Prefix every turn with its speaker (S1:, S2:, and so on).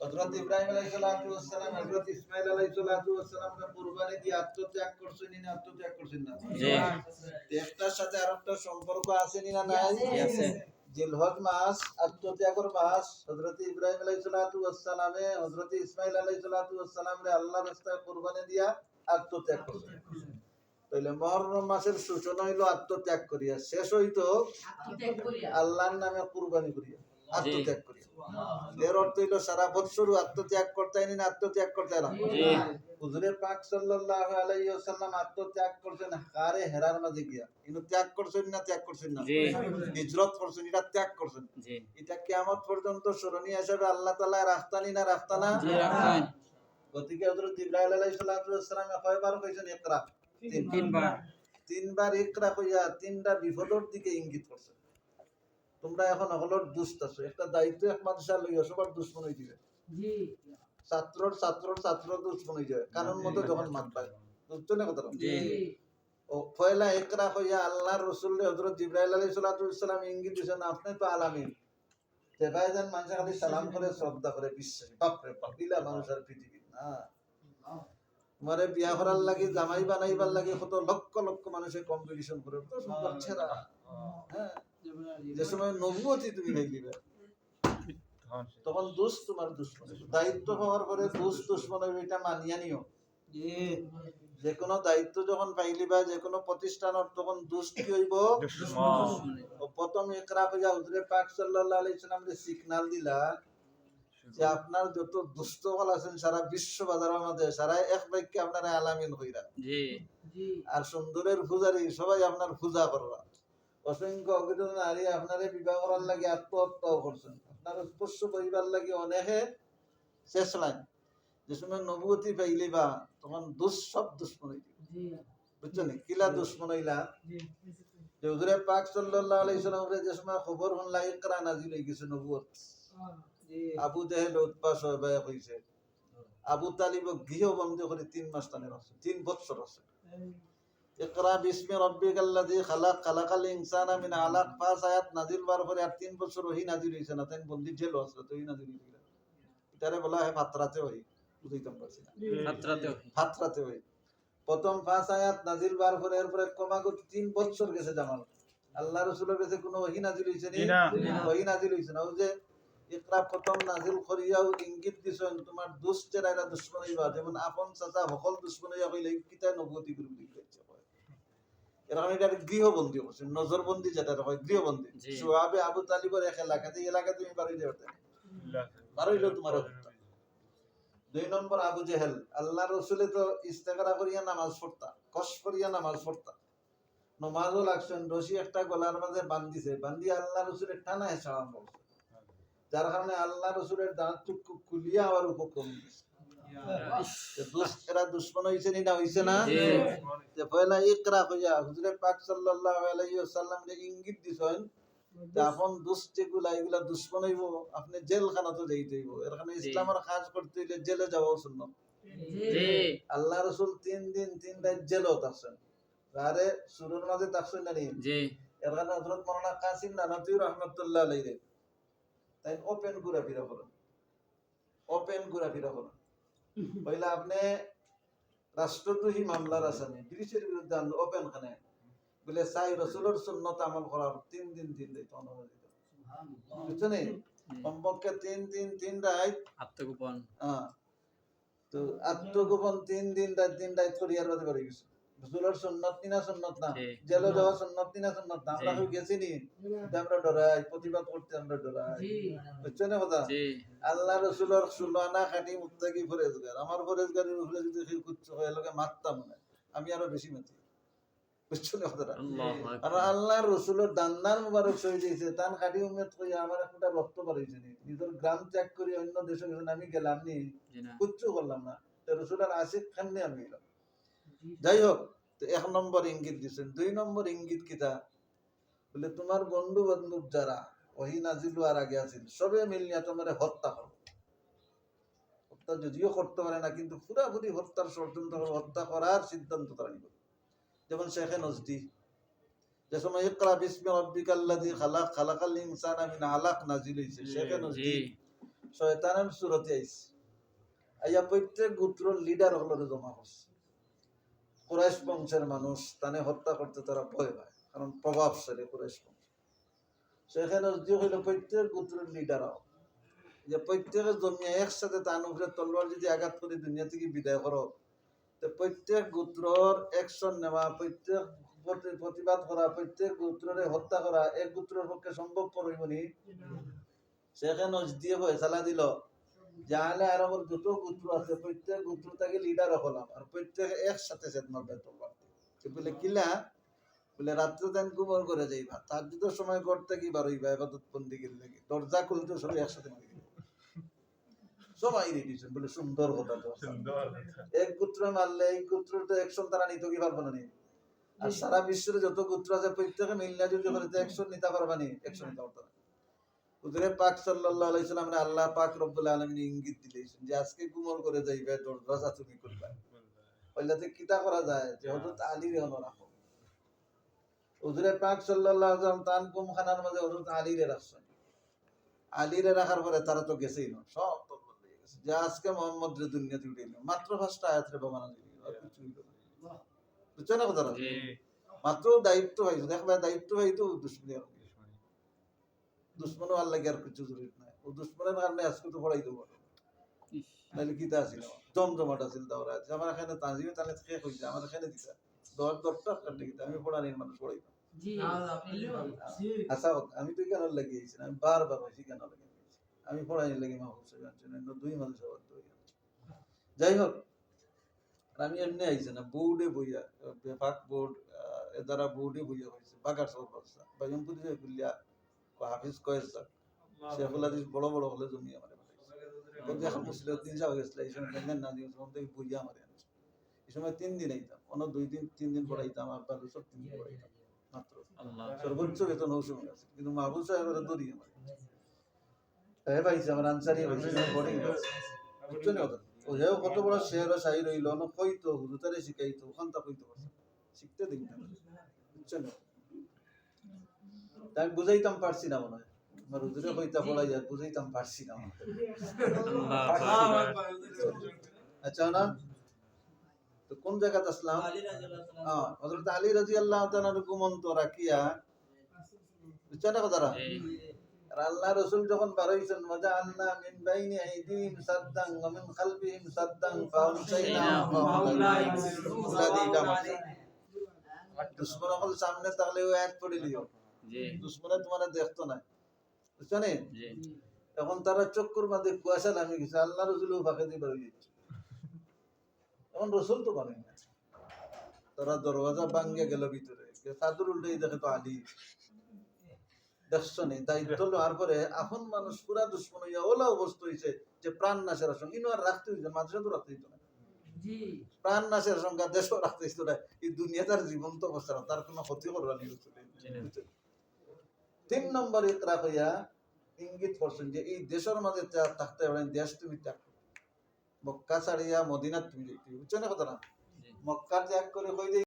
S1: হযরত ইব্রাহিম আলাইহিস সালাম হযরত ইসমাঈল আলাইহিস সালাতু কুরবানি দিয়ে আত্মত্যাগ করছেন না আত্মত্যাগ করছেন না?
S2: জি।
S1: একটার সাথে আরেকটা সম্পর্ক আছে না নাই?
S2: আছে
S1: জিলহজ মাস আত্মত্যাগের মাস হযরত ইব্রাহিম আলাইহিস সালামে হযরত ইসমাঈল আলাইহিস সালামরে আল্লাহর রাস্তায় কুরবানি দিয়া আত্মত্যাগ করছেন। তাইলে মহরম মাসের সূচনা হইল আত্মত্যাগ করিয়া শেষ হইতো আল্লাহর নামে কুরবানি করিয়া আত্মত্যাগ করিয়া। এর অর্থ হইল সারা বৎসর আত্মত্যাগ করতে না আত্মত্যাগ করতে না
S2: জি।
S1: হুজুরে পাক সাল্লাল্লাহু আলাইহি ওয়াসাল্লাম আত্মত্যাগ করছেন হারে হেরার মাঝে গিয়া। কিন্তু ত্যাগ করছেন না ত্যাগ করছেন না। হিজরত করছেন এটা ত্যাগ করছেন। এটা কিয়ামত পর্যন্ত স্মরণীয় হিসেবে আল্লাহ তাআলা রাখতানি না রাখতানা গতিকে হযরত ইব্রাহিম আলাইহিস সালাতু ওয়াসসালাম কয়বার কইছেন ইকরা?
S2: তিনবার।
S1: তিনবার। ইকরা কইয়া তিনটা বিপদের দিকে ইঙ্গিত করছে তোমরা এখন হলর দুষ্ট আছো। একটা দায়িত্ব এক মাদ্রাসা লইয়া সবার দুশ্মন হয়ে দিবে ছাত্রর ছাত্রর ছাত্র দুশ্মন হয়ে যাবে। কারণ মতো যখন মাত পায় বুঝছ না কথাটা?
S2: জি
S1: ও পয়লা একরা হইয়া আল্লাহর রসুল হযরত জিব্রাইল আলাইহিস সালাতু ওয়াসসালাম ইঙ্গিত দিছেন আপনি তো আলামিন। দেখায় যান মানুষ খালি সালাম করে শ্রদ্ধা করে বিশ্বাস। বাপ রে বাপ ইলা মানুষের পৃথিবী না? তোমারে বিয়া করার লাগি জামাই বানাইবার লাগি কত লক্ষ লক্ষ মানুষের কম্পিটিশন করে তো সুন্দর ছেড়া। হ্যাঁ? যে সময় নবুয়তি তুমি তখন দুষ তোমার দুশ্মন। দায়িত্ব হওয়ার পরে দুষ দুশ্মন এটা মানিয়া নিও। যে কোনো দায়িত্ব যখন পাইলি বা যে কোনো প্রতিষ্ঠানের তখন দুষ কি হইব? প্রথম একরা হইয়া হুজুরে পাক সাল্লাল্লাহু আলাইহি সিগন্যাল দিলা যে আপনার যত দুষ্ট হল আছেন সারা বিশ্ব বাজারের মধ্যে সারা এক বাক্যে আপনারা আলামিন হইরা।
S2: জি।
S1: আর সুন্দরের পূজারি সবাই আপনার পূজা করবা। অসংখ্য অগ্রজ নারী আপনারে বিবাহ করার লাগে আত্মহত্যাও করছেন। আপনার স্পর্শ করিবার লাগে অনেকে যে সময় নবুয়তি পাইলি বা তখন দুষ সব দুশ্মন হইলি বুঝছো নি? কিলা দুশ্মন হইলা যে হুজুরে পাক সাল্লাল্লাহু আলাইহি সাল্লামের যে সময় খবর হনলা ইকরা নাজিল হই গেছে নবুয়ত। আবু জেহেল উৎপাস হয়ে হইছে। আবু তালিব গৃহবন্দী করে তিন মাস টানে আছে তিন বছর আছে ইকরা বিসমি রাব্বিকাল্লাযী খালাক খালাকাল ইনসানা মিন আলাক পাঁচ আয়াত নাজিল বার পরে আর তিন বছর ওহি নাজিল হইছে না তাই বন্দি জেল আছে তো ওই নাজিল হইছে। এটারে বলা হয় ফাতরাতে হই বুঝাইতাম পারছি না। ফাতরাতে হই প্রথম পাঁচ আয়াত নাজিল পরে এরপরে ক্রমাগত তিন বছর গেছে জামাল। আল্লাহ রসুলের কাছে কোনো ওহি নাজিল হইছে নি। ওহি নাজিল হইছে না। ওই যে ইকরা প্রথম নাজিল করিয়াও ইঙ্গিত দিছেন তোমার দুষ্টের এরা দুশ্মন যেমন আপন চাচা সকল দুশ্মন হইয়া কইলে কিতা নবতি কয় এরকম এটা গৃহবন্দী করছে নজরবন্দি যেটা হয় গৃহবন্দী।
S2: জি।
S1: সোয়াবে আবু তালিবের এক এলাকাতে এলাকা তুমি যাবে তোমার দুই নম্বর আবু জেহেল আল্লাহ রসুলে তো ইস্তেকারা করিয়া নামাজ পড়তা কষ করিয়া নামাজ পড়তা। নমাজও লাগছেন রশি একটা গলার মাঝে বান্ধিছে বান্ধি আল্লাহ রসুলের টানা হেসাম করছে যার কারণে আল্লাহ রসুলের দাঁত খুলিয়া আবার উপক্রম দুস- এরা দুশ্মন হইছে নি না হইছে না
S2: জি।
S1: পয়লা ইকরা হইয়া হুজুরে পাক সাল্লাল্লাহু আলাইহি ওয়াসাল্লাম যে ইঙ্গিত দিছেন যে আপন এগুলা দুশ্মন হইব আপনি জেলখানাতে যাইতে হইব এর কারণে ইসলামের কাজ করতে হইলে জেলে যাওয়া সুন্নত আল্লাহ রসুল তিন দিন তিন রাত জেলও থাকছেন আরে সুরের মাঝে থাকছেন না নি
S2: জি
S1: এর কারণে হযরত মাওলানা কাসিম নানতী রহমাতুল্লাহ আলাইহি তাই ওপেন ঘুরা ফিরা করেন ওপেন ঘুরা ফিরা করেন পয়লা আপনি রাষ্ট্রদ্রোহী মামলার আসামি ব্রিটিশের বিরুদ্ধে ওপেন খানে। বলে চাই রসুলের সুন্নত আমল করার তিন দিন তিন দিন অনুমতি দিত বুঝছেন কমপক্ষে তিন দিন তিন রাত।
S2: আত্মগোপন।
S1: হ্যাঁ। তো আত্মগোপন তিন দিন রাত তিন রাত করিয়ার বাদে করে গেছে। রসুলের সুন্নত নিনা সুন্নত না। জেলে যাওয়া সুন্নত নিনা সুন্নত না। আমরা। গেছি নি আমরা ডরাই প্রতিবাদ করতে আমরা ডরাই। বুঝছেন কথা? আল্লাহ রসুলের সুলানা খাটি মুত্তাকি ফরেজগার। আমার ফরেজগারের উপরে যদি কেউ কুচ্ছ হয়ে লোকে মারতাম না। আমি আরও বেশি মাতি। বুঝছ না কথাটা? আর আল্লাহ রসুলের দান্নার মুবারক সই দিয়েছে তান খাটি কই আমার একটা রক্ত বাড়াইছে নি। নিজের গ্রাম ত্যাগ করে অন্য দেশে আমি গেলাম নি।
S2: না।
S1: কুচ্ছু করলাম না। রসুলের আশিক খান নিয়ে আমি গেলাম। যাই হোক তো এক নম্বর ইঙ্গিত দিচ্ছেন দুই নম্বর ইঙ্গিত কিতা? বলে তোমার বন্ধু বান্ধব যারা ওহি নাজিল হওয়ার আগে আছিল সবে মিলিয়া তোমার হত্যা করো হত্যা যদিও করতে পারে না কিন্তু পুরাপুরি হত্যার ষড়যন্ত্র হত্যা করার সিদ্ধান্ত তারা নিল যেমন শেখে নজদি যে সময় ইকরা বিসমি রাব্বিকাল্লাযী খালাক খালাকাল ইনসানা মিন আলাক নাজিল হইছে। শেখে নজদি শয়তানের সুরতে আইছে। আইয়া প্রত্যেক গোত্র লিডার হলরে জমা করছে। কুরাইশ বংশের মানুষ তানে হত্যা করতে তারা ভয় পায় কারণ প্রভাবশালী কুরাইশ বংশ। সেখানে যে হইল প্রত্যেক গোত্রের লিডারও যে প্রত্যেকে জমিয়া একসাথে তার উপরে তলোয়ার যদি আঘাত করে দুনিয়া থেকে বিদায় করো তো প্রত্যেক গোত্রর অ্যাকশন নেওয়া প্রত্যেক প্রতি- প্রতিবাদ করা প্রত্যেক গোত্ররে হত্যা করা এক গোত্রের পক্ষে সম্ভবপর হইব নি। সেখানে দিয়ে ফয়সালা দিল। যাহলে আরবের যত গোত্র আছে প্রত্যেক গোত্র তাকে লিডার হলাম আর প্রত্যেক একসাথে দিয়ে। বলে কিলা বলে রাত্রে তেন কুমর করে যাইবা তার যদি সময় করতে কি বার হইবা এবাদত বন্দি গেলে লাগে? দরজা খুলতে সবাই একসাথে মারি। সবাই বলে সুন্দর কথা তো এক গোত্র মারলে এই গোত্র তো একশন তারা নিতে কি পারব না? আর সারা বিশ্বের যত গোত্র আছে প্রত্যেকে মিলনা যদি করে একশন নিতে পারবা নি একশন নিতে পারতো না। হুজুরে পাক সাল্লাল্লাহু আলাইহি সাল্লাম আল্লাহ পাক রব্বুল আলামিন ইঙ্গিত দিলেন যে আজকে কুমর করে যাইবে দরজা করবা পয়লাতে কিতা করা যায়? যে হযরত আলী রে রাখো হুজুরে পাক সাল্লাল্লাহু আলাইহি সাল্লাম তান মাঝে হযরত আলী রে রাখছেন। আলী রে রাখার পরে তারা তো গেছেই না সব তো বদলে গেছে। যে আজকে মোহাম্মদ রে দুনিয়াতে উঠাইল মাত্র পাঁচটা আয়াত রে দিল আর কিছু না। বুঝছ না কথাটা? মাত্র দায়িত্ব পাইছো দেখবা দায়িত্ব পাইতো দুশ্মনী আর কি। দুশ্মনও আর লাগে আর কিছু জরুরি নাই। ও দুশ্মনের কারণে আজকে তো পড়াই দেবো। নাহলে কিতা আছিল? জমজমাট আছিল দাওরা আছে আমার এখানে তাজিমে তাহলে শেষ হয়েছে আমার এখানে দিতা। দরটা কাটলে কিতা আমি পড়ানির মানুষ পড়াই আচ্ছা হোক, আমি তো কেন লাগিয়েছি আমি বারবার হয়েছি কেন লাগিয়েছি আমি পড়াই লাগি মা হোসে জানছি অন্য দুই মানুষ আবার তো যাই হোক আমি এমনি আইছি না। বোর্ডে বইয়া বেফাক বোর্ড এ দ্বারা বোর্ডে বইয়া হয়েছে বাগার সব অবস্থা বাজমপুরি যে গুলিয়া হাফিজ কয়েস শেখুল হাদিস বড় বড় হলে জমি আমার কিন্তু এখন গেছিল এই সময় দেখলেন না দিন সময় থেকে বইয়া আমার এই সময় তিন দিন আইতাম অন্য দুই দিন তিন দিন পড়াইতাম আর সব তিন দিন পড়াইতাম মাত্র। সর্বোচ্চ বেতন আছে কিন্তু মাহবুব সাহেবের দড়ি আমার হ্যাঁ পাইছে আমার আনসারি বডি বুঝছ না ও যাও কত বড় শের শাহি রইল না কইতো হুজুতারে শিখাইতো ওখান তা কইতো শিখতে দিন না বুঝছ না তাই বুঝাইতাম পারছি না মনে হয় আমার হুজুরে কইতা পড়াই আর বুঝাইতাম পারছি না মনে হয়। আচ্ছা না তো কোন জায়গাত আসলাম হ্যাঁ হযরত আলী রাদিয়াল্লাহু তাআলার গুমন্ত রাখিয়া বুঝছ না কথাটা আর আল্লাহ রসুল যখন বারইছেন মজা আল্লাহ মিন বাইনি আইদিহিম সাদ্দান ওয়া মিন খালফিহিম সাদ্দান মাসে। দুশ্মন হল সামনে তাহলে ও এক পড়ে দিও দুশ্মনে তোমার দেখতো না। বুঝছ নি এখন তারা চক্কর বাঁধে কুয়াশা নামে গেছে আল্লাহ রসুল ফাঁকে দিয়ে বেরোয় যাচ্ছে এখন রসুল তো পারে না। তারা দরওয়াজা ভাঙ্গে গেল ভিতরে। চাদর উল্টে দেখে তো আলী। দেখছ নি? দায়িত্ব নেওয়ার পরে এখন মানুষ পুরা দুশ্মন হইয়া ওলা অবস্থা হয়েছে যে প্রাণ নাশের আশঙ্কা ইনো আর রাখতে হইছে মানুষের তো রাখতে হইতো না। প্রাণ নাশের আশঙ্কা দেশও রাখতে হইতো না। এই দুনিয়া তার জীবন্ত অবস্থা তার কোনো ক্ষতি করবার নেই। তিন নম্বরে ইকরা হইয়া ইঙ্গিত করছেন যে এই দেশের মাঝে থাকতে পারেন দেশ তুমি ত্যাগ। মক্কা ছাড়িয়া মদিনা তুমি বুঝছ না কথা না মক্কা ত্যাগ করে কই যে